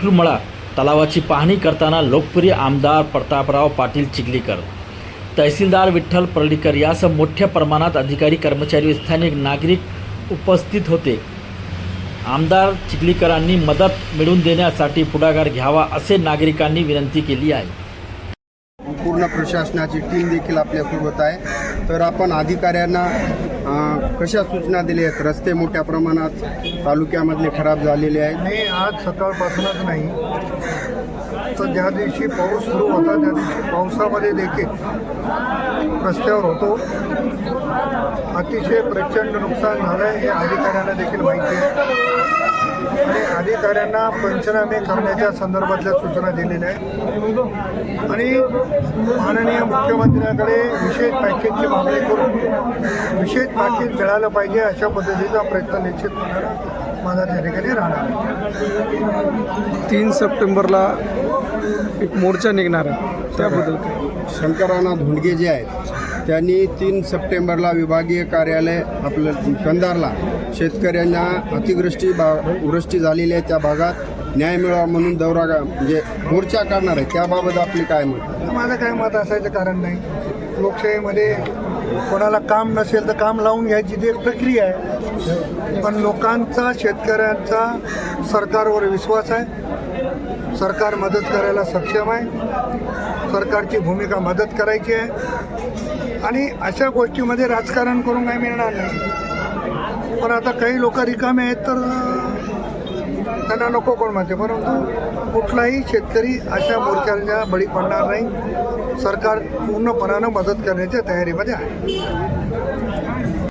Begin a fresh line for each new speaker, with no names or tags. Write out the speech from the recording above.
खुलमळा तलावाची पाहणी करताना लोकप्रिय आमदार प्रतापराव पाटील चिखलीकर. तहसीलदार विठ्ठल पर्डीकर यासह मोठ्या प्रमाणात अधिकारी कर्मचारी स्थानिक नागरिक उपस्थित होते. आमदार चिखलीकरांनी मदत मिळवून देण्यासाठी पुढाकार घ्यावा असे नागरिकांनी विनंती केली आहे.
पूर्ण प्रशासनाची टीम देखील आपल्यासोबत आहे. तर आपण अधिकाऱ्यांना कशा सूचना दिल्या आहेत? रस्ते मोठ्या प्रमाणात तालुक्यामधले खराब झालेले आहेत.
नाही आज सकाळपासूनच नाही तर ज्या दिवशी पाऊस सुरू होता त्या दिवशी पावसामध्ये देखील रस्त्यावर होतो. अतिशय प्रचंड नुकसान झालं आहे हे अधिकाऱ्यांना देखील माहिती आहे. अधिकाऱ्यांना पंचनामे करण्याच्या संदर्भातल्या सूचना दिलेल्या आहेत. आणि माननीय मुख्यमंत्र्याकडे विशेष पॅकेजची मागणी करून विशेष पॅकेज मिळालं पाहिजे अशा पद्धतीचा प्रयत्न निश्चितपणे माझा त्या ठिकाणी राहणार आहे.
तीन सप्टेंबरला एक मोर्चा निघणार आहे. त्याबद्दल काय?
शंकराना धोंडगे जे आहेत त्यांनी तीन सप्टेंबरला विभागीय कार्यालय आपलं कंधारला शेतकऱ्यांना अतिवृष्टी बा वृष्टी झालेली आहे त्या भागात न्याय मिळावा म्हणून दौरा म्हणजे मोर्चा काढणार आहे. त्याबाबत आपले काय मत?
माझं काय मत असायचं कारण नाही. लोकशाहीमध्ये कोणाला काम नसेल तर काम लावून घ्यायची ती एक प्रक्रिया आहे. पण लोकांचा शेतकऱ्यांचा सरकारवर विश्वास आहे. सरकार मदत करायला सक्षम आहे. सरकारची भूमिका मदत करायची आहे. आणि अशा गोष्टीमध्ये राजकारण करून काही मिळणार नाही. पण आता काही लोक रिकामे आहेत तर त्यांना नको कोण म्हणते. परंतु कुठलाही शेतकरी अशा मोर्चाच्या बळी पडणार नाही. सरकार पूर्णपणानं मदत करण्याच्या तयारीमध्ये आहे.